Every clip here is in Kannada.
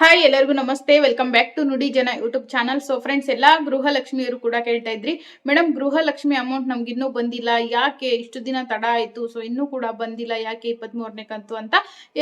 ಹಾಯ್ ಎಲ್ಲರಿಗೂ ನಮಸ್ತೆ. ವೆಲ್ಕಮ್ ಬ್ಯಾಕ್ ಟು ನುಡಿ ಜನ ಯೂಟ್ಯೂಬ್ ಚಾನಲ್ ಸೊ ಫ್ರೆಂಡ್ಸ್ ಎಲ್ಲಾ ಗೃಹಲಕ್ಷ್ಮಿಯರು ಕೂಡ ಕೇಳ್ತಾ ಇದ್ರಿ. ಮೇಡಮ್ ಗೃಹಲಕ್ಷ್ಮಿ ಅಮೌಂಟ್ ನಮ್ಗೆ ಇನ್ನೂ ಬಂದಿಲ್ಲ. ಯಾಕೆ ಇಷ್ಟು ದಿನ ತಡ ಆಯ್ತು? ಸೊ ಇನ್ನೂ ಕೂಡ ಬಂದಿಲ್ಲ. ಯಾಕೆ ಇಪ್ಪತ್ತ್ ಮೂರನೇ ಕಂತು ಅಂತ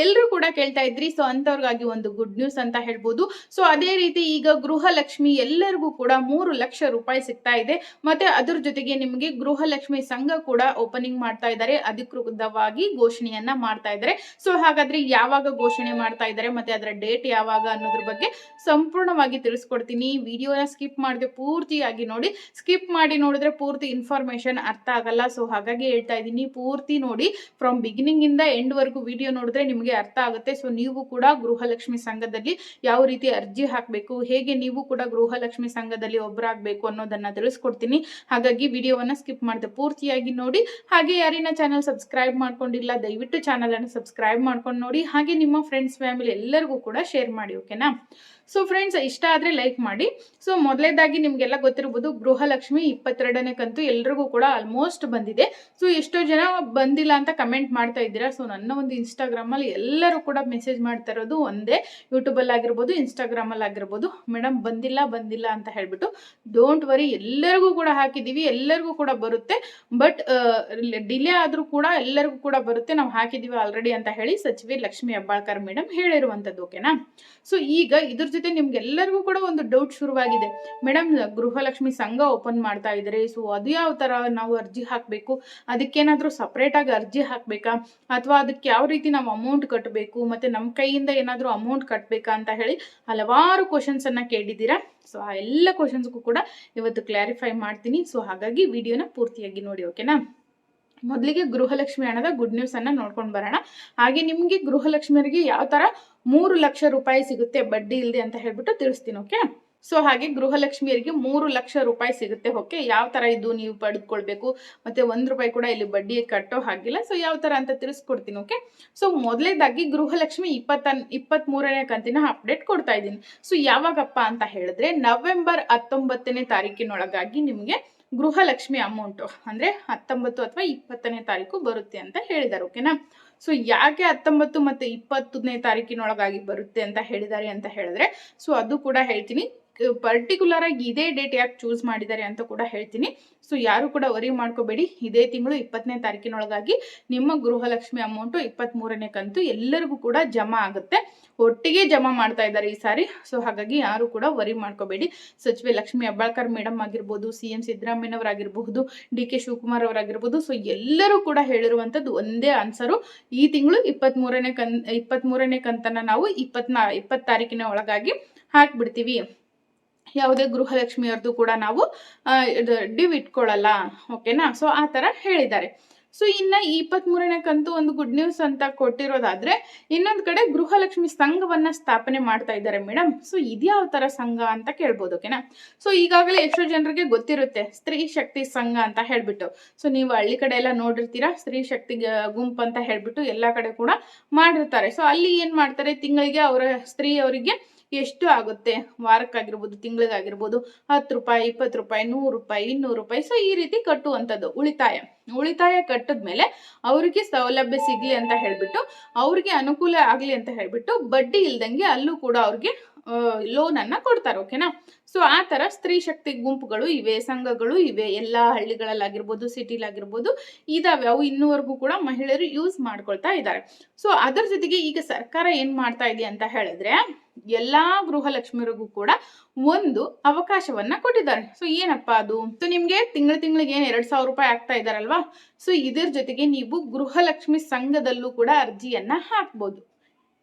ಎಲ್ಲರೂ ಕೂಡ ಕೇಳ್ತಾ ಇದ್ರಿ. ಸೊ ಅಂಥವ್ರಿಗಾಗಿ ಒಂದು ಗುಡ್ ನ್ಯೂಸ್ ಅಂತ ಹೇಳ್ಬೋದು. ಸೊ ಅದೇ ರೀತಿ ಈಗ ಗೃಹಲಕ್ಷ್ಮಿ ಎಲ್ಲರಿಗೂ ಕೂಡ ಮೂರು ಲಕ್ಷ ರೂಪಾಯಿ ಸಿಗ್ತಾ ಇದೆ. ಮತ್ತೆ ಅದ್ರ ಜೊತೆಗೆ ನಿಮಗೆ ಗೃಹಲಕ್ಷ್ಮಿ ಸಂಘ ಕೂಡ ಓಪನಿಂಗ್ ಮಾಡ್ತಾ ಇದ್ದಾರೆ. ಅಧಿಕೃತವಾಗಿ ಘೋಷಣೆಯನ್ನ ಮಾಡ್ತಾ ಇದ್ದಾರೆ. ಸೊ ಹಾಗಾದ್ರೆ ಯಾವಾಗ ಘೋಷಣೆ ಮಾಡ್ತಾ ಇದ್ದಾರೆ? ಮತ್ತೆ ಅದರ ಡೇಟ್ ಯಾವಾಗ ಅನ್ನೋದ್ರ ಬಗ್ಗೆ ಸಂಪೂರ್ಣವಾಗಿ ತಿಳಿಸ್ಕೊಡ್ತೀನಿ. ವಿಡಿಯೋನ ಸ್ಕಿಪ್ ಮಾಡದೆ ಪೂರ್ತಿಯಾಗಿ ನೋಡಿ. ಸ್ಕಿಪ್ ಮಾಡಿ ನೋಡಿದ್ರೆ ಪೂರ್ತಿ ಇನ್ಫಾರ್ಮೇಶನ್ ಅರ್ಥ ಆಗಲ್ಲ. ಸೊ, ಹಾಗಾಗಿ ಹೇಳ್ತಾ ಇದ್ದೀನಿ. ಪೂರ್ತಿ ನೋಡಿ. ಫ್ರಮ್ ಬಿಗಿನಿಂಗ್ ಇಂದ ಎಂಡ್ ವರೆಗೂ ವಿಡಿಯೋ ನೋಡಿದ್ರೆ ನಿಮಗೆ ಅರ್ಥ ಆಗುತ್ತೆ. ಸೊ, ನೀವು ಕೂಡ ಗೃಹಲಕ್ಷ್ಮಿ ಸಂಘದಲ್ಲಿ ಯಾವ ರೀತಿ ಅರ್ಜಿ ಹಾಕಬೇಕು, ಹೇಗೆ ನೀವು ಕೂಡ ಗೃಹಲಕ್ಷ್ಮಿ ಸಂಘದಲ್ಲಿ ಒಬ್ಬರಾಗಬೇಕು ಅನ್ನೋದನ್ನ ತಿಳಿಸ್ಕೊಡ್ತೀನಿ. ಹಾಗಾಗಿ ವಿಡಿಯೋವನ್ನ ಸ್ಕಿಪ್ ಮಾಡಿದೆ ಪೂರ್ತಿಯಾಗಿ ನೋಡಿ. ಹಾಗೆ ಯಾರಿನ ಚಾನಲ್ ಸಬ್ಸ್ಕ್ರೈಬ್ ಮಾಡ್ಕೊಂಡಿಲ್ಲ, ದಯವಿಟ್ಟು ಚಾನಲ್ ಅನ್ನು ಸಬ್ಸ್ಕ್ರೈಬ್ ಮಾಡ್ಕೊಂಡು ನೋಡಿ. ಹಾಗೆ ನಿಮ್ಮ ಫ್ರೆಂಡ್ಸ್, ಫ್ಯಾಮಿಲಿ ಎಲ್ಲರಿಗೂ ಕೂಡ ಶೇರ್ ಮಾಡಿ. ಓಕೆನಾ ಸೊ ಫ್ರೆಂಡ್ಸ್ ಇಷ್ಟ ಆದರೆ ಲೈಕ್ ಮಾಡಿ. ಸೊ ಮೊದಲೇದಾಗಿ ನಿಮಗೆಲ್ಲ ಗೊತ್ತಿರ್ಬೋದು, ಗೃಹಲಕ್ಷ್ಮಿ ಇಪ್ಪತ್ತೆರಡನೇ ಕಂತು ಎಲ್ರಿಗೂ ಕೂಡ ಆಲ್ಮೋಸ್ಟ್ ಬಂದಿದೆ. ಸೊ ಎಷ್ಟೋ ಜನ ಬಂದಿಲ್ಲ ಅಂತ ಕಮೆಂಟ್ ಮಾಡ್ತಾ ಇದ್ದೀರಾ. ಸೊ ನನ್ನ ಒಂದು ಇನ್ಸ್ಟಾಗ್ರಾಮಲ್ಲಿ ಎಲ್ಲರೂ ಕೂಡ ಮೆಸೇಜ್ ಮಾಡ್ತಾ ಇರೋದು ಒಂದೇ. ಯೂಟ್ಯೂಬಲ್ಲಿ ಆಗಿರ್ಬೋದು ಇನ್ಸ್ಟಾಗ್ರಾಮಲ್ಲಿ ಆಗಿರ್ಬೋದು ಮೇಡಮ್ ಬಂದಿಲ್ಲ ಬಂದಿಲ್ಲ ಅಂತ ಹೇಳ್ಬಿಟ್ಟು. ಡೋಂಟ್ ವರಿ ಎಲ್ಲರಿಗೂ ಕೂಡ ಹಾಕಿದ್ದೀವಿ, ಎಲ್ಲರಿಗೂ ಕೂಡ ಬರುತ್ತೆ. ಬಟ್ ಡಿಲೇ ಆದರೂ ಕೂಡ ಎಲ್ಲರಿಗೂ ಕೂಡ ಬರುತ್ತೆ. ನಾವು ಹಾಕಿದ್ದೀವಿ ಆಲ್ರೆಡಿ ಅಂತ ಹೇಳಿ ಸಚಿವೆ ಲಕ್ಷ್ಮಿ ಹೆಬ್ಬಾಳ್ಕರ್ ಮೇಡಮ್ ಹೇಳಿರುವಂಥದ್ದು ಓಕೆನಾ ಸೊ ಈಗ ಇದ್ರ ಜೊತೆ ನಿಮ್ಗೆಲ್ಲರಿಗೂ ಕೂಡ ಒಂದು ಡೌಟ್ ಶುರುವಾಗಿದೆ. ಮೇಡಮ್ ಗೃಹಲಕ್ಷ್ಮಿ ಸಂಘ ಓಪನ್ ಮಾಡ್ತಾ ಇದ್ದಾರೆ ಸೊ ಅದು ಯಾವ ತರ ನಾವು ಅರ್ಜಿ ಹಾಕಬೇಕು? ಅದಕ್ಕೇನಾದರೂ ಸಪ್ರೇಟಾಗಿ ಅರ್ಜಿ ಹಾಕಬೇಕಾ? ಅಥವಾ ಅದಕ್ಕೆ ಯಾವ ರೀತಿ ನಾವು ಅಮೌಂಟ್ ಕಟ್ಟಬೇಕು ಮತ್ತೆ ನಮ್ಮ ಕೈಯಿಂದ ಏನಾದರೂ ಅಮೌಂಟ್ ಕಟ್ಟಬೇಕಾ ಅಂತ ಹೇಳಿ ಹಲವಾರು ಕ್ವಶನ್ಸನ್ನು ಕೇಳಿದ್ದೀರಾ? ಸೊ ಆ ಎಲ್ಲ ಕ್ವಶನ್ಸ್ಗೂ ಕೂಡ ಇವತ್ತು ಕ್ಲಾರಿಫೈ ಮಾಡ್ತೀನಿ. ಸೊ ಹಾಗಾಗಿ ವಿಡಿಯೋನ ಪೂರ್ತಿಯಾಗಿ ನೋಡಿ ಓಕೆನಾ ಮೊದಲಿಗೆ ಗೃಹಲಕ್ಷ್ಮಿ ಹಣದ ಗುಡ್ ನ್ಯೂಸ್ ಅನ್ನ ನೋಡ್ಕೊಂಡು ಬರೋಣ. ಹಾಗೆ ನಿಮಗೆ ಗೃಹಲಕ್ಷ್ಮಿಯರಿಗೆ ಯಾವ ತರ ಮೂರು ಲಕ್ಷ ರೂಪಾಯಿ ಸಿಗುತ್ತೆ ಬಡ್ಡಿ ಇಲ್ಲದೆ ಅಂತ ಹೇಳ್ಬಿಟ್ಟು ತಿಳಿಸ್ತೀನಿ ಓಕೆ ಸೊ ಹಾಗೆ ಗೃಹಲಕ್ಷ್ಮಿಯರಿಗೆ ಮೂರು ಲಕ್ಷ ರೂಪಾಯಿ ಸಿಗುತ್ತೆ ಓಕೆ ಯಾವ ತರ ಇದು ನೀವು ಪಡೆದುಕೊಳ್ಬೇಕು? ಮತ್ತೆ ಒಂದ್ ರೂಪಾಯಿ ಕೂಡ ಇಲ್ಲಿ ಬಡ್ಡಿ ಕಟ್ಟೋ ಹಾಗಿಲ್ಲ ಸೊ ಯಾವ ತರ ಅಂತ ತಿಳಿಸ್ಕೊಡ್ತೀನಿ ಓಕೆ ಸೊ ಮೊದಲೇದಾಗಿ ಗೃಹಲಕ್ಷ್ಮಿ ಇಪ್ಪತ್ತ ಇಪ್ಪತ್ತ್ ಮೂರನೇ ಕಂತಿನ ಅಪ್ಡೇಟ್ ಕೊಡ್ತಾ ಇದ್ದೀನಿ. ಸೊ ಯಾವಾಗಪ್ಪ ಅಂತ ಹೇಳಿದ್ರೆ ನವೆಂಬರ್ ಹತ್ತೊಂಬತ್ತನೇ ತಾರೀಕಿನೊಳಗಾಗಿ ನಿಮಗೆ ಗೃಹಲಕ್ಷ್ಮಿ ಅಮೌಂಟ್ ಅಂದ್ರೆ ಹತ್ತೊಂಬತ್ತು ಅಥವಾ ಇಪ್ಪತ್ತನೇ ತಾರೀಕು ಬರುತ್ತೆ ಅಂತ ಹೇಳಿದಾರೆ ಓಕೆನಾ ಸೊ ಯಾಕೆ ಹತ್ತೊಂಬತ್ತು ಮತ್ತೆ ಇಪ್ಪತ್ತನೇ ತಾರೀಕಿನೊಳಗಾಗಿ ಬರುತ್ತೆ ಅಂತ ಹೇಳಿದ್ದಾರೆ ಅಂತ ಹೇಳಿದ್ರೆ ಸೊ ಅದು ಕೂಡ ಹೇಳ್ತೀನಿ. ಪರ್ಟಿಕ್ಯುಲರ್ ಆಗಿ ಇದೇ ಡೇಟ್ ಯಾಕೆ ಚೂಸ್ ಮಾಡಿದ್ದಾರೆ ಅಂತ ಕೂಡ ಹೇಳ್ತೀನಿ. ಸೊ ಯಾರು ಕೂಡ ವರಿ ಮಾಡ್ಕೋಬೇಡಿ. ಇದೇ ತಿಂಗಳು ಇಪ್ಪತ್ತನೇ ತಾರೀಕಿನೊಳಗಾಗಿ ನಿಮ್ಮ ಗೃಹಲಕ್ಷ್ಮಿ ಅಮೌಂಟು ಇಪ್ಪತ್ತ್ ಮೂರನೇ ಕಂತು ಎಲ್ಲರಿಗೂ ಕೂಡ ಜಮಾ ಆಗುತ್ತೆ. ಒಟ್ಟಿಗೆ ಜಮಾ ಮಾಡ್ತಾ ಇದ್ದಾರೆ ಈ ಸಾರಿ. ಸೊ ಹಾಗಾಗಿ ಯಾರು ಕೂಡ ವರಿ ಮಾಡ್ಕೋಬೇಡಿ. ಸಚಿವೆ ಲಕ್ಷ್ಮಿ ಅಬ್ಬಾಳ್ಕರ್ ಮೇಡಮ್ ಆಗಿರ್ಬೋದು, ಸಿ ಎಂ ಸಿದ್ದರಾಮಯ್ಯನವರಾಗಿರ್ಬಹುದು, ಡಿ ಕೆ ಶಿವಕುಮಾರ್ ಅವರಾಗಿರ್ಬೋದು. ಸೊ ಎಲ್ಲರೂ ಕೂಡ ಹೇಳಿರುವಂಥದ್ದು ಒಂದೇ ಆನ್ಸರು ಈ ತಿಂಗಳು ಇಪ್ಪತ್ತ್ ಮೂರನೇ ಕನ್ ಇಪ್ಪತ್ತ್ ಮೂರನೇ ಕಂತನ್ನು ನಾವು ಇಪ್ಪತ್ನಾ, ಇಪ್ಪತ್ತು ತಾರೀಕಿನ ಒಳಗಾಗಿ ಹಾಕ್ಬಿಡ್ತೀವಿ. ಯಾವುದೇ ಗೃಹಲಕ್ಷ್ಮಿಯವ್ರದ್ದು ಕೂಡ ನಾವು ಡಿವ್ ಇಟ್ಕೊಳ್ಳಲ್ಲ ಓಕೆನಾ ಸೊ ಆ ಥರ ಹೇಳಿದ್ದಾರೆ. ಸೊ ಇನ್ನ ಈ ಇಪ್ಪತ್ತ್ಮೂರನೇ ಕಂತು ಒಂದು ಗುಡ್ ನ್ಯೂಸ್ ಅಂತ ಕೊಟ್ಟಿರೋದಾದ್ರೆ, ಇನ್ನೊಂದು ಕಡೆ ಗೃಹಲಕ್ಷ್ಮಿ ಸಂಘವನ್ನ ಸ್ಥಾಪನೆ ಮಾಡ್ತಾ ಇದ್ದಾರೆ ಮೇಡಮ್ ಸೊ ಇದ್ಯಾವ ತರ ಸಂಘ ಅಂತ ಕೇಳ್ಬೋದು ಓಕೆನಾ ಸೊ ಈಗಾಗಲೇ ಎಷ್ಟೋ ಜನರಿಗೆ ಗೊತ್ತಿರುತ್ತೆ, ಸ್ತ್ರೀ ಶಕ್ತಿ ಸಂಘ ಅಂತ ಹೇಳ್ಬಿಟ್ಟು. ಸೊ ನೀವು ಹಳ್ಳಿ ಕಡೆ ಎಲ್ಲ ನೋಡಿರ್ತೀರಾ, ಸ್ತ್ರೀ ಶಕ್ತಿ ಗುಂಪು ಅಂತ ಹೇಳ್ಬಿಟ್ಟು ಎಲ್ಲಾ ಕಡೆ ಕೂಡ ಮಾಡಿರ್ತಾರೆ. ಸೊ ಅಲ್ಲಿ ಏನು ಮಾಡ್ತಾರೆ, ತಿಂಗಳಿಗೆ ಅವರ ಸ್ತ್ರೀಯವರಿಗೆ ಎಷ್ಟು ಆಗುತ್ತೆ? ವಾರಕ್ಕಾಗಿರ್ಬೋದು, ತಿಂಗಳಿಗಾಗಿರ್ಬೋದು ಹತ್ತು ರೂಪಾಯಿ ಇಪ್ಪತ್ತು ರೂಪಾಯಿ ನೂರು ರೂಪಾಯಿ ಇನ್ನೂರು ರೂಪಾಯಿ ಸೊ ಈ ರೀತಿ ಕಟ್ಟುವಂಥದ್ದು ಉಳಿತಾಯ. ಉಳಿತಾಯ ಕಟ್ಟಿದ್ಮೇಲೆ ಅವರಿಗೆ ಸೌಲಭ್ಯ ಸಿಗಲಿ ಅಂತ ಹೇಳಿಬಿಟ್ಟು, ಅವ್ರಿಗೆ ಅನುಕೂಲ ಆಗಲಿ ಅಂತ ಹೇಳಿಬಿಟ್ಟು ಬಡ್ಡಿ ಇಲ್ದಂಗೆ ಅಲ್ಲೂ ಕೂಡ ಅವ್ರಿಗೆ ಲೋನ್ ಅನ್ನ ಕೊಡ್ತಾರೆ ಓಕೆನಾ ಸೊ ಆ ತರ ಸ್ತ್ರೀ ಶಕ್ತಿ ಗುಂಪುಗಳು ಇವೆ, ಸಂಘಗಳು ಇವೆ. ಎಲ್ಲಾ ಹಳ್ಳಿಗಳಲ್ಲಾಗಿರ್ಬೋದು, ಸಿಟಿಲಾಗಿರ್ಬೋದು, ಇದಾವೆ. ಅವು ಇನ್ನೂವರೆಗೂ ಕೂಡ ಮಹಿಳೆಯರು ಯೂಸ್ ಮಾಡ್ಕೊಳ್ತಾ ಇದ್ದಾರೆ. ಸೊ ಅದರ ಜೊತೆಗೆ ಈಗ ಸರ್ಕಾರ ಏನ್ ಮಾಡ್ತಾ ಇದೆ ಅಂತ ಹೇಳಿದ್ರೆ ಎಲ್ಲಾ ಗೃಹಲಕ್ಷ್ಮಿಯರಿಗೂ ಕೂಡ ಒಂದು ಅವಕಾಶವನ್ನ ಕೊಟ್ಟಿದ್ದಾರೆ. ಸೊ ಏನಪ್ಪ ಅದು? ಸೊ ನಿಮ್ಗೆ ತಿಂಗಳ ತಿಂಗಳಿಗೆ ಏನ್ ಎರಡ್ ಸಾವಿರ ರೂಪಾಯಿ ಆಗ್ತಾ ಇದಾರಲ್ವಾ? ಸೊ ಇದ್ರ ಜೊತೆಗೆ ನೀವು ಗೃಹಲಕ್ಷ್ಮಿ ಸಂಘದಲ್ಲೂ ಕೂಡ ಅರ್ಜಿಯನ್ನ ಹಾಕ್ಬೋದು.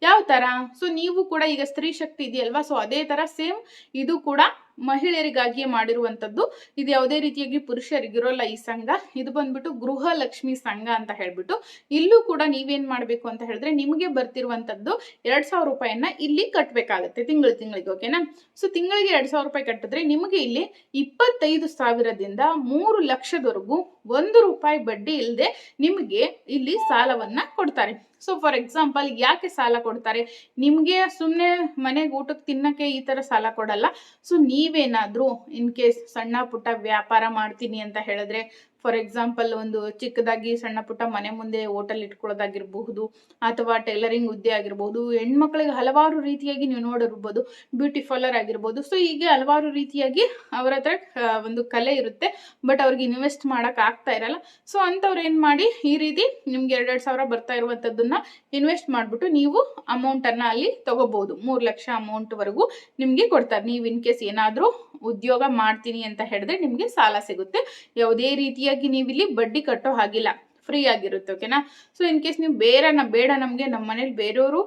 ಯಾವ ತರ? ಸೊ ನೀವು ಕೂಡ ಈಗ ಸ್ತ್ರೀ ಶಕ್ತಿ ಇದೆಯಲ್ವಾ? ಸೊ ಅದೇ ತರ ಸೇಮ್ ಇದು ಕೂಡ ಮಹಿಳೆಯರಿಗಾಗಿಯೇ ಮಾಡಿರುವಂತದ್ದು ಇದು ಯಾವುದೇ ರೀತಿಯಾಗಿ ಪುರುಷರಿಗಿರೋಲ್ಲ ಈ ಸಂಘ. ಇದು ಬಂದ್ಬಿಟ್ಟು ಗೃಹಲಕ್ಷ್ಮಿ ಸಂಘ ಅಂತ ಹೇಳ್ಬಿಟ್ಟು. ಇಲ್ಲೂ ಕೂಡ ನೀವೇನ್ ಮಾಡ್ಬೇಕು ಅಂತ ಹೇಳಿದ್ರೆ ನಿಮಗೆ ಬರ್ತಿರುವಂತದ್ದು ಎರಡ್ ಸಾವಿರ ರೂಪಾಯಿಯನ್ನ ಇಲ್ಲಿ ಕಟ್ಬೇಕಾಗತ್ತೆ ತಿಂಗಳು ತಿಂಗಳಿಗೆ, ಓಕೆನಾ? ಸೊ ತಿಂಗಳಿಗೆ ಎರಡ್ ಸಾವಿರ ರೂಪಾಯಿ ಕಟ್ಟಿದ್ರೆ ನಿಮಗೆ ಇಲ್ಲಿ ಇಪ್ಪತ್ತೈದು ಸಾವಿರದಿಂದ ಮೂರು ಲಕ್ಷದವರೆಗೂ ಒಂದು ರೂಪಾಯಿ ಬಡ್ಡಿ ಇಲ್ಲದೆ ನಿಮಗೆ ಇಲ್ಲಿ ಸಾಲವನ್ನ ಕೊಡ್ತಾರೆ. ಸೊ ಫಾರ್ ಎಕ್ಸಾಂಪಲ್ ಯಾಕೆ ಸಾಲ ಕೊಡ್ತಾರೆ? ನಿಮಗೆ ಸುಮ್ಮನೆ ಮನೆಗೆ ಊಟಕ್ಕೆ ತಿನ್ನಕ್ಕೆ ಈ ತರ ಸಾಲ ಕೊಡಲ್ಲ. ಸೊ ನೀವೇನಾದ್ರೂ ಇನ್ ಕೇಸ್ ಸಣ್ಣ ಪುಟ್ಟ ವ್ಯಾಪಾರ ಮಾಡ್ತೀನಿ ಅಂತ ಹೇಳಿದ್ರೆ ಫಾರ್ ಎಕ್ಸಾಂಪಲ್ ಒಂದು ಚಿಕ್ಕದಾಗಿ ಸಣ್ಣ ಪುಟ್ಟ ಮನೆ ಮುಂದೆ ಹೋಟೆಲ್ ಇಟ್ಕೊಳ್ಳೋದಾಗಿರಬಹುದು ಅಥವಾ ಟೈಲರಿಂಗ್ ಹುದ್ದೆ ಆಗಿರಬಹುದು, ಹೆಣ್ಮಕ್ಳಿಗೆ ಹಲವಾರು ರೀತಿಯಾಗಿ ನೀವು ನೋಡಿರ್ಬೋದು ಬ್ಯೂಟಿ ಆಗಿರ್ಬೋದು. ಸೊ ಹೀಗೆ ಹಲವಾರು ರೀತಿಯಾಗಿ ಅವರ ಹತ್ರ ಒಂದು ಕಲೆ ಇರುತ್ತೆ ಬಟ್ ಅವ್ರಿಗೆ ಇನ್ವೆಸ್ಟ್ ಮಾಡಕ್ ಆಗ್ತಾ ಇರಲ್ಲ. ಸೊ ಅಂಥವ್ರು ಏನು ಮಾಡಿ, ಈ ರೀತಿ ನಿಮ್ಗೆ ಎರಡೆರಡು ಸಾವಿರ ಬರ್ತಾ ಇರುವಂಥದ್ದನ್ನ ಇನ್ವೆಸ್ಟ್ ಮಾಡ್ಬಿಟ್ಟು ನೀವು ಅಮೌಂಟ್ ಅನ್ನ ಅಲ್ಲಿ ತಗೋಬಹುದು. ಮೂರು ಲಕ್ಷ ಅಮೌಂಟ್ ವರೆಗೂ ನಿಮಗೆ ಕೊಡ್ತಾರೆ. ನೀವು ಇನ್ ಕೇಸ್ ಏನಾದರೂ ಉದ್ಯೋಗ ಮಾಡ್ತೀನಿ ಅಂತ ಹೇಳಿದ್ರೆ ನಿಮಗೆ ಸಾಲ ಸಿಗುತ್ತೆ. ಯಾವುದೇ ರೀತಿಯಾಗಿ ನೀವು ಇಲ್ಲಿ ಬಡ್ಡಿ ಕಟ್ಟೋ ಹಾಗಿಲ್ಲ. ಫ್ರೀ ಆಗಿರುತ್ತೆ ಓಕೆನಾ ಸೊ ಇನ್ ಕೇಸ್ ನೀವು ಬೇರೆ ನ ಬೇಡ ನಮಗೆ, ನಮ್ಮ ಮನೇಲಿ ಬೇರೆಯವರು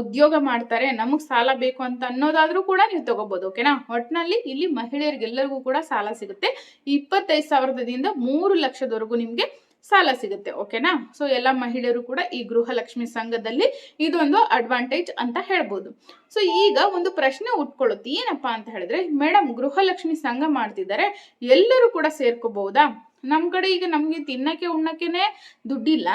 ಉದ್ಯೋಗ ಮಾಡ್ತಾರೆ, ನಮಗೆ ಸಾಲ ಬೇಕು ಅಂತ ಅನ್ನೋದಾದರೂ ಕೂಡ ನೀವು ತಗೋಬಹುದು ಓಕೆನಾ ಒಟ್ಟಿನಲ್ಲಿ ಇಲ್ಲಿ ಮಹಿಳೆಯರಿಗೆಲ್ಲರಿಗೂ ಕೂಡ ಸಾಲ ಸಿಗುತ್ತೆ. ಇಪ್ಪತ್ತೈದು ಸಾವಿರದಿಂದ ಮೂರು ಲಕ್ಷದವರೆಗೂ ನಿಮಗೆ ಸಾಲ ಸಿಗುತ್ತೆ ಓಕೆನಾ ಸೊ ಎಲ್ಲ ಮಹಿಳೆಯರು ಕೂಡ ಈ ಗೃಹಲಕ್ಷ್ಮಿ ಸಂಘದಲ್ಲಿ ಇದೊಂದು ಅಡ್ವಾಂಟೇಜ್ ಅಂತ ಹೇಳ್ಬೋದು. ಸೊ ಈಗ ಒಂದು ಪ್ರಶ್ನೆ ಉಟ್ಕೊಳ್ಳುತ್ತೆ ಏನಪ್ಪಾ ಅಂತ ಹೇಳಿದ್ರೆ ಮೇಡಮ್ ಗೃಹಲಕ್ಷ್ಮಿ ಸಂಘ ಮಾಡ್ತಿದ್ದಾರೆ, ಎಲ್ಲರೂ ಕೂಡ ಸೇರ್ಕೋಬಹುದಾ ನಮ್ ಕಡೆ ಈಗ ನಮಗೆ ತಿನ್ನಕ್ಕೆ, ಉಣ್ಣಕ್ಕೆನೆ ದುಡ್ಡಿಲ್ಲ.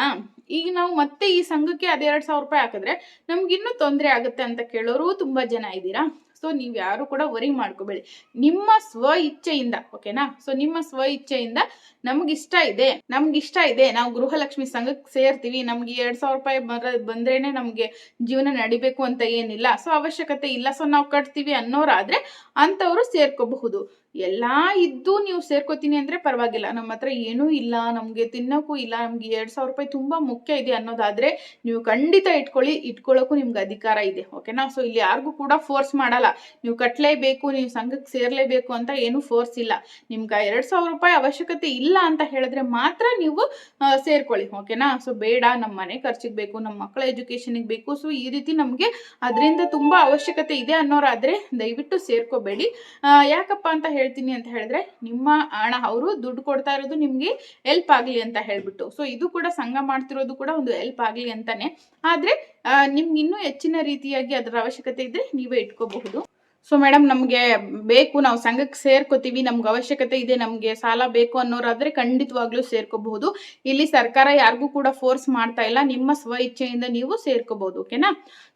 ಈಗ ನಾವು ಮತ್ತೆ ಈ ಸಂಘಕ್ಕೆ ಅದೆರಡು ಸಾವಿರ ರೂಪಾಯಿ ಹಾಕಿದ್ರೆ ನಮ್ಗೆ ಇನ್ನೂ ತೊಂದರೆ ಆಗುತ್ತೆ ಅಂತ ಕೇಳೋರು ತುಂಬಾ ಜನ ಇದ್ದೀರಾ? ಸೊ ನೀವು ಯಾರು ಕೂಡ ವರಿ ಮಾಡ್ಕೋಬೇಡಿ. ನಿಮ್ಮ ಸ್ವ ಇಚ್ಛೆಯಿಂದ ಓಕೆನಾ ಸೊ ನಿಮ್ಮ ಸ್ವ ಇಚ್ಛೆಯಿಂದ ನಮ್ಗೆ ಇಷ್ಟ ಇದೆ ನಮ್ಗೆ ಇಷ್ಟ ಇದೆ. ನಾವು ಗೃಹಲಕ್ಷ್ಮಿ ಸಂಘಕ್ಕೆ ಸೇರ್ತೀವಿ, ನಮ್ಗೆ ಎರಡ್ ಸಾವಿರ ರೂಪಾಯಿ ಬರ, ಬಂದ್ರೇನೆ ನಮ್ಗೆ ಜೀವನ ನಡಿಬೇಕು ಅಂತ ಏನಿಲ್ಲ. ಸೊ ಅವಶ್ಯಕತೆ ಇಲ್ಲ. ಸೊ ನಾವು ಕಟ್ತೀವಿ ಅನ್ನೋರಾದ್ರೆ ಅಂಥವ್ರು ಸೇರ್ಕೋಬಹುದು. ಎಲ್ಲಾ ಇದ್ದು ನೀವು ಸೇರ್ಕೋತೀನಿ ಅಂದ್ರೆ ಪರವಾಗಿಲ್ಲ. ನಮ್ಮ ಹತ್ರ ಏನೂ ಇಲ್ಲ, ನಮ್ಗೆ ತಿನ್ನೋಕ್ಕೂ ಇಲ್ಲ, ನಮ್ಗೆ ಎರಡ್ ಸಾವಿರ ರೂಪಾಯಿ ತುಂಬಾ ಮುಖ್ಯ ಇದೆ ಅನ್ನೋದಾದ್ರೆ ನೀವು ಖಂಡಿತ ಇಟ್ಕೊಳ್ಳಿ ಇಟ್ಕೊಳ್ಳೋಕ್ಕೂ ನಿಮ್ಗೆ ಅಧಿಕಾರ ಇದೆ. ಓಕೆನಾ ಸೊ ಇಲ್ಲಿ ಯಾರಿಗೂ ಕೂಡ ಫೋರ್ಸ್ ಮಾಡಲ್ಲ. ನೀವು ಕಟ್ಲೇಬೇಕು, ನೀವು ಸಂಘಕ್ಕೆ ಸೇರ್ಲೇಬೇಕು ಅಂತ ಏನು ಫೋರ್ಸ್ ಇಲ್ಲ. ನಿಮ್ಗೆ ಎರಡ್ ಸಾವಿರ ರೂಪಾಯಿ ಅವಶ್ಯಕತೆ ಇಲ್ಲ ಅಂತ ಹೇಳಿದ್ರೆ ಮಾತ್ರ ನೀವು ಸೇರ್ಕೊಳ್ಳಿ ಓಕೆನಾ ಸೊ ಬೇಡ ನಮ್ಮ ಮನೆ ಖರ್ಚಿಗೆ ಬೇಕು ನಮ್ಮ ಮಕ್ಕಳ ಎಜುಕೇಶನ್ಗೆ ಬೇಕು. ಸೊ ಈ ರೀತಿ ನಮಗೆ ಅದರಿಂದ ತುಂಬಾ ಅವಶ್ಯಕತೆ ಇದೆ ಅನ್ನೋರಾದ್ರೆ ದಯವಿಟ್ಟು ಸೇರ್ಕೋಬೇಡಿ. ಯಾಕಪ್ಪ ಅಂತ ಹೇಳ್ತೀನಿ ಅಂತ ಹೇಳಿದ್ರೆ, ನಿಮ್ಮ ಹಣ ಅವರು ದುಡ್ಡು ಕೊಡ್ತಾ ಇರೋದು ನಿಮ್ಗೆ ಹೆಲ್ಪ್ ಆಗ್ಲಿ ಅಂತ ಹೇಳ್ಬಿಟ್ಟು. ಸೊ ಇದು ಕೂಡ ಸಂಘ ಮಾಡ್ತಿರೋದು ಕೂಡ ಒಂದು ಹೆಲ್ಪ್ ಆಗ್ಲಿ ಅಂತಾನೆ. ಆದ್ರೆ ನಿಮ್ಗೆ ಇನ್ನೂ ಹೆಚ್ಚಿನ ರೀತಿಯಾಗಿ ಅದರ ಅವಶ್ಯಕತೆ ಇದ್ರೆ ನೀವೇ ಇಟ್ಕೋಬಹುದು. ಸೊ ಮೇಡಮ್ ನಮಗೆ ಬೇಕು, ನಾವು ಸಂಘಕ್ಕೆ ಸೇರ್ಕೋತೀವಿ, ನಮ್ಗೆ ಅವಶ್ಯಕತೆ ಇದೆ, ನಮಗೆ ಸಾಲ ಬೇಕು ಅನ್ನೋರಾದ್ರೆ ಖಂಡಿತವಾಗ್ಲೂ ಸೇರ್ಕೋಬಹುದು. ಇಲ್ಲಿ ಸರ್ಕಾರ ಯಾರಿಗೂ ಕೂಡ ಫೋರ್ಸ್ ಮಾಡ್ತಾ ಇಲ್ಲ, ನಿಮ್ಮ ಸ್ವ ಇಚ್ಛೆಯಿಂದ ನೀವು ಸೇರ್ಕೋಬಹುದು ಓಕೆನಾ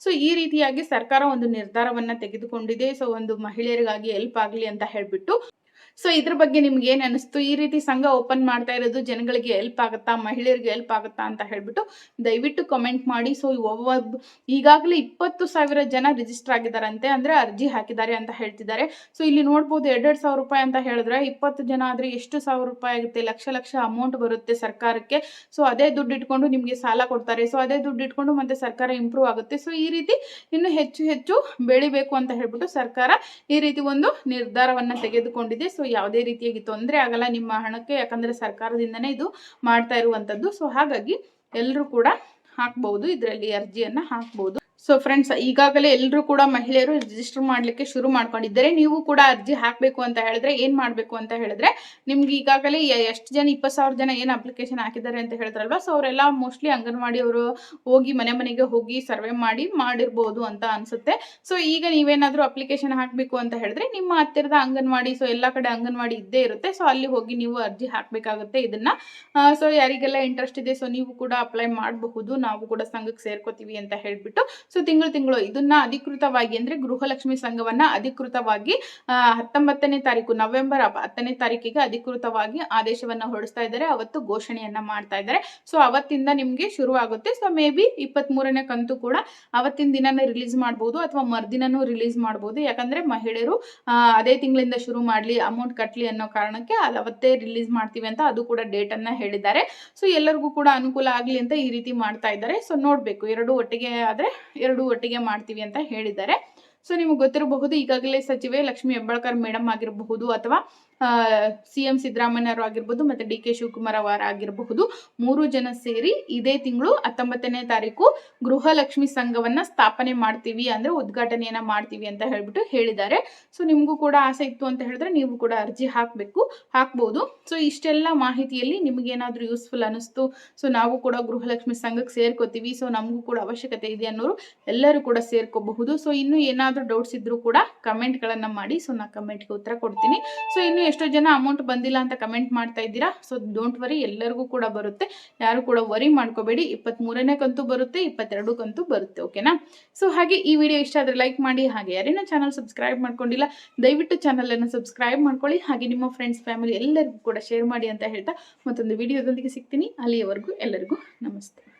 ಸೊ ಈ ರೀತಿಯಾಗಿ ಸರ್ಕಾರ ಒಂದು ನಿರ್ಧಾರವನ್ನ ತೆಗೆದುಕೊಂಡಿದೆ. ಸೊ ಒಂದು ಮಹಿಳೆಯರಿಗಾಗಿ ಹೆಲ್ಪ್ ಆಗಲಿ ಅಂತ ಹೇಳ್ಬಿಟ್ಟು. ಸೊ ಇದ್ರ ಬಗ್ಗೆ ನಿಮ್ಗೆ ಏನ್ ಅನಿಸ್ತು? ಈ ರೀತಿ ಸಂಘ ಓಪನ್ ಮಾಡ್ತಾ ಇರೋದು ಜನಗಳಿಗೆ ಹೆಲ್ಪ್ ಆಗುತ್ತಾ? ಮಹಿಳೆಯರಿಗೆ ಹೆಲ್ಪ್ ಆಗುತ್ತಾ ಅಂತ ಹೇಳ್ಬಿಟ್ಟು ದಯವಿಟ್ಟು ಕಮೆಂಟ್ ಮಾಡಿ. ಸೊ ಒಬ್ಬ ಈಗಾಗಲೇ ಇಪ್ಪತ್ತು ಸಾವಿರ ಜನ ರಿಜಿಸ್ಟರ್ ಆಗಿದ್ದಾರಂತೆ. ಅಂದ್ರೆ ಅರ್ಜಿ ಹಾಕಿದ್ದಾರೆ ಅಂತ ಹೇಳ್ತಿದ್ದಾರೆ. ಸೊ ಇಲ್ಲಿ ನೋಡ್ಬೋದು ಎರಡೆರಡು ಸಾವಿರ ರೂಪಾಯಿ ಅಂತ ಹೇಳಿದ್ರೆ ಇಪ್ಪತ್ತು ಜನ ಆದ್ರೆ ಎಷ್ಟು ಸಾವಿರ ರೂಪಾಯಿ ಆಗುತ್ತೆ? ಲಕ್ಷ ಲಕ್ಷ ಅಮೌಂಟ್ ಬರುತ್ತೆ ಸರ್ಕಾರಕ್ಕೆ. ಸೊ ಅದೇ ದುಡ್ಡು ಇಟ್ಕೊಂಡು ನಿಮಗೆ ಸಾಲ ಕೊಡ್ತಾರೆ. ಸೊ ಅದೇ ದುಡ್ಡು ಇಟ್ಕೊಂಡು ಮತ್ತೆ ಸರ್ಕಾರ ಇಂಪ್ರೂವ್ ಆಗುತ್ತೆ. ಸೊ ಈ ರೀತಿ ಇನ್ನು ಹೆಚ್ಚು ಹೆಚ್ಚು ಬೆಳಿಬೇಕು ಅಂತ ಹೇಳ್ಬಿಟ್ಟು ಸರ್ಕಾರ ಈ ರೀತಿ ಒಂದು ನಿರ್ಧಾರವನ್ನ ತೆಗೆದುಕೊಂಡಿದೆ. ಸೊ ಯಾವುದೇ ರೀತಿಯಾಗಿ ತೊಂದರೆ ಆಗಲ್ಲ ನಿಮ್ಮ ಹಣಕ್ಕೆ, ಯಾಕಂದ್ರೆ ಸರ್ಕಾರದಿಂದನೇ ಇದು ಮಾಡ್ತಾ ಇರುವಂತದ್ದು. ಸೊ ಹಾಗಾಗಿ ಎಲ್ಲರೂ ಕೂಡ ಹಾಕ್ಬೋದು, ಇದರಲ್ಲಿ ಅರ್ಜಿಯನ್ನ ಹಾಕ್ಬಹುದು ಸೊ ಫ್ರೆಂಡ್ಸ್ ಈಗಾಗಲೇ ಎಲ್ಲರೂ ಕೂಡ ಮಹಿಳೆಯರು ರಿಜಿಸ್ಟರ್ ಮಾಡ್ಲಿಕ್ಕೆ ಶುರು ಮಾಡ್ಕೊಂಡಿದ್ದಾರೆ. ನೀವು ಕೂಡ ಅರ್ಜಿ ಹಾಕಬೇಕು ಅಂತ ಹೇಳಿದ್ರೆ ಏನು ಮಾಡಬೇಕು ಅಂತ ಹೇಳಿದ್ರೆ ನಿಮ್ಗೆ ಈಗಾಗಲೇ ಎಷ್ಟು ಜನ, ಇಪ್ಪತ್ತು ಸಾವಿರ ಜನ ಏನು ಅಪ್ಲಿಕೇಶನ್ ಹಾಕಿದ್ದಾರೆ ಅಂತ ಹೇಳಿದ್ರಲ್ವ? ಸೊ ಅವರೆಲ್ಲ ಮೋಸ್ಟ್ಲಿ ಅಂಗನವಾಡಿ ಅವರು ಹೋಗಿ ಮನೆ ಮನೆಗೆ ಹೋಗಿ ಸರ್ವೆ ಮಾಡಿ ಮಾಡಿರ್ಬೋದು ಅಂತ ಅನ್ಸುತ್ತೆ. ಸೊ ಈಗ ನೀವೇನಾದರೂ ಅಪ್ಲಿಕೇಶನ್ ಹಾಕಬೇಕು ಅಂತ ಹೇಳಿದ್ರೆ ನಿಮ್ಮ ಹತ್ತಿರದ ಅಂಗನವಾಡಿ ಸೊ ಎಲ್ಲ ಕಡೆ ಅಂಗನವಾಡಿ ಇದ್ದೇ ಇರುತ್ತೆ. ಸೊ ಅಲ್ಲಿ ಹೋಗಿ ನೀವು ಅರ್ಜಿ ಹಾಕಬೇಕಾಗುತ್ತೆ ಇದನ್ನ. ಸೊ ಯಾರಿಗೆಲ್ಲ ಇಂಟ್ರೆಸ್ಟ್ ಇದೆ ಸೊ ನೀವು ಕೂಡ ಅಪ್ಲೈ ಮಾಡಬಹುದು. ನಾವು ಕೂಡ ಸಂಘಕ್ಕೆ ಸೇರ್ಕೋತೀವಿ ಅಂತ ಹೇಳ್ಬಿಟ್ಟು. ಸೊ ತಿಂಗಳು ತಿಂಗಳು ಇದನ್ನ ಅಧಿಕೃತವಾಗಿ ಅಂದ್ರೆ ಗೃಹಲಕ್ಷ್ಮಿ ಸಂಘವನ್ನ ಅಧಿಕೃತವಾಗಿ ಹತ್ತೊಂಬತ್ತನೇ ತಾರೀಕು ನವೆಂಬರ್ ಹತ್ತನೇ ತಾರೀಕಿಗೆ ಅಧಿಕೃತವಾಗಿ ಆದೇಶವನ್ನ ಹೊರಡಿಸ್ತಾ ಇದ್ದಾರೆ. ಅವತ್ತು ಘೋಷಣೆಯನ್ನ ಮಾಡ್ತಾ ಇದ್ದಾರೆ. ಸೊ ಅವತ್ತಿಂದ ನಿಮ್ಗೆ ಶುರು ಆಗುತ್ತೆ ಸೊ ಮೇ ಬಿ ಇಪ್ಪತ್ತ್ ಮೂರನೇ ಕಂತು ಕೂಡ ಅವತ್ತಿನ ದಿನನೇ ರಿಲೀಸ್ ಮಾಡಬಹುದು ಅಥವಾ ಮರ್ದಿನೂ ರಿಲೀಸ್ ಮಾಡಬಹುದು ಯಾಕಂದ್ರೆ ಮಹಿಳೆಯರು ಅದೇ ತಿಂಗಳಿಂದ ಶುರು ಮಾಡ್ಲಿ ಅಮೌಂಟ್ ಕಟ್ಲಿ ಅನ್ನೋ ಕಾರಣಕ್ಕೆ ಅವತ್ತೇ ರಿಲೀಸ್ ಮಾಡ್ತೀವಿ ಅಂತ ಅದು ಕೂಡ ಡೇಟ್ ಅನ್ನ ಹೇಳಿದ್ದಾರೆ. ಸೊ ಎಲ್ಲರಿಗೂ ಕೂಡ ಅನುಕೂಲ ಆಗ್ಲಿ ಅಂತ ಈ ರೀತಿ ಮಾಡ್ತಾ ಇದ್ದಾರೆ. ಸೊ ನೋಡ್ಬೇಕು. ಎರಡು ಒಟ್ಟಿಗೆ ಆದ್ರೆ ಎರಡು ಒಟ್ಟಿಗೆ ಮಾಡ್ತೀವಿ ಅಂತ ಹೇಳಿದ್ದಾರೆ. ಸೊ ನಿಮಗೆ ಗೊತ್ತಿರಬಹುದು ಈಗಾಗಲೇ ಸಚಿವೆ ಲಕ್ಷ್ಮಿ ಹೆಬ್ಬಾಳ್ಕರ್ ಮೇಡಮ್ ಆಗಿರಬಹುದು ಅಥವಾ ಸಿ ಎಂ ಸಿದ್ದರಾಮಯ್ಯವರು ಆಗಿರ್ಬೋದು ಮತ್ತೆ ಡಿ ಕೆ ಶಿವಕುಮಾರ್ ಅವರ ಆಗಿರಬಹುದು. ಮೂರು ಜನ ಸೇರಿ ಇದೇ ತಿಂಗಳು ಹತ್ತೊಂಬತ್ತನೇ ತಾರೀಕು ಗೃಹಲಕ್ಷ್ಮಿ ಸಂಘವನ್ನ ಸ್ಥಾಪನೆ ಮಾಡ್ತೀವಿ ಅಂದ್ರೆ ಉದ್ಘಾಟನೆಯನ್ನ ಮಾಡ್ತೀವಿ ಅಂತ ಹೇಳ್ಬಿಟ್ಟು ಹೇಳಿದ್ದಾರೆ. ಸೊ, ನಿಮಗೂ ಕೂಡ ಆಸೆ ಇತ್ತು ಅಂತ ಹೇಳಿದ್ರೆ ನೀವು ಕೂಡ ಅರ್ಜಿ ಹಾಕಬೇಕು, ಹಾಕ್ಬೋದು. ಸೊ, ಇಷ್ಟೆಲ್ಲ ಮಾಹಿತಿಯಲ್ಲಿ ನಿಮಗೇನಾದ್ರೂ ಯೂಸ್ಫುಲ್ ಅನಿಸ್ತು ಸೊ, ನಾವು ಕೂಡ ಗೃಹಲಕ್ಷ್ಮಿ ಸಂಘಕ್ಕೆ ಸೇರ್ಕೋತೀವಿ, ಸೊ, ನಮಗೂ ಕೂಡ ಅವಶ್ಯಕತೆ ಇದೆ ಅನ್ನೋರು ಎಲ್ಲರೂ ಕೂಡ ಸೇರ್ಕೋಬಹುದು. ಸೊ, ಇನ್ನು ಏನಾದರೂ ಡೌಟ್ಸ್ ಇದ್ರೂ ಕೂಡ ಕಮೆಂಟ್ಗಳನ್ನು ಮಾಡಿ, ಸೊ, ನಾ ಕಮೆಂಟ್ಗೆ ಉತ್ತರ ಕೊಡ್ತೀನಿ. ಸೊ, ಇನ್ನು ಎಷ್ಟೋ ಜನ ಅಮೌಂಟ್ ಬಂದಿಲ್ಲ ಅಂತ ಕಮೆಂಟ್ ಮಾಡ್ತಾ ಇದ್ದೀರಾ? ಸೊ ಡೋಂಟ್ ವರಿ ಎಲ್ಲರಿಗೂ ಕೂಡ ಬರುತ್ತೆ. ಯಾರು ಕೂಡ ವರಿ ಮಾಡ್ಕೋಬೇಡಿ. ಇಪ್ಪತ್ತ್ಮೂರನೇ ಕಂತು ಬರುತ್ತೆ, ಇಪ್ಪತ್ತೆರಡು ಕಂತು ಬರುತ್ತೆ ಓಕೆನಾ ಸೊ ಹಾಗೆ ಈ ವಿಡಿಯೋ ಇಷ್ಟ ಆದರೆ ಲೈಕ್ ಮಾಡಿ, ಹಾಗೆ ಯಾರೇನೋ ಚಾನಲ್ ಸಬ್ಸ್ಕ್ರೈಬ್ ಮಾಡ್ಕೊಂಡಿಲ್ಲ, ದಯವಿಟ್ಟು ಚಾನಲನ್ನು ಸಬ್ಸ್ಕ್ರೈಬ್ ಮಾಡ್ಕೊಳ್ಳಿ. ಹಾಗೆ ನಿಮ್ಮ ಫ್ರೆಂಡ್ಸ್ ಫ್ಯಾಮಿಲಿ ಎಲ್ಲರಿಗೂ ಕೂಡ ಶೇರ್ ಮಾಡಿ ಅಂತ ಹೇಳ್ತಾ ಮತ್ತೊಂದು ವಿಡಿಯೋದೊಂದಿಗೆ ಸಿಗ್ತೀನಿ. ಅಲ್ಲಿಯವರೆಗೂ ಎಲ್ಲರಿಗೂ ನಮಸ್ತೆ.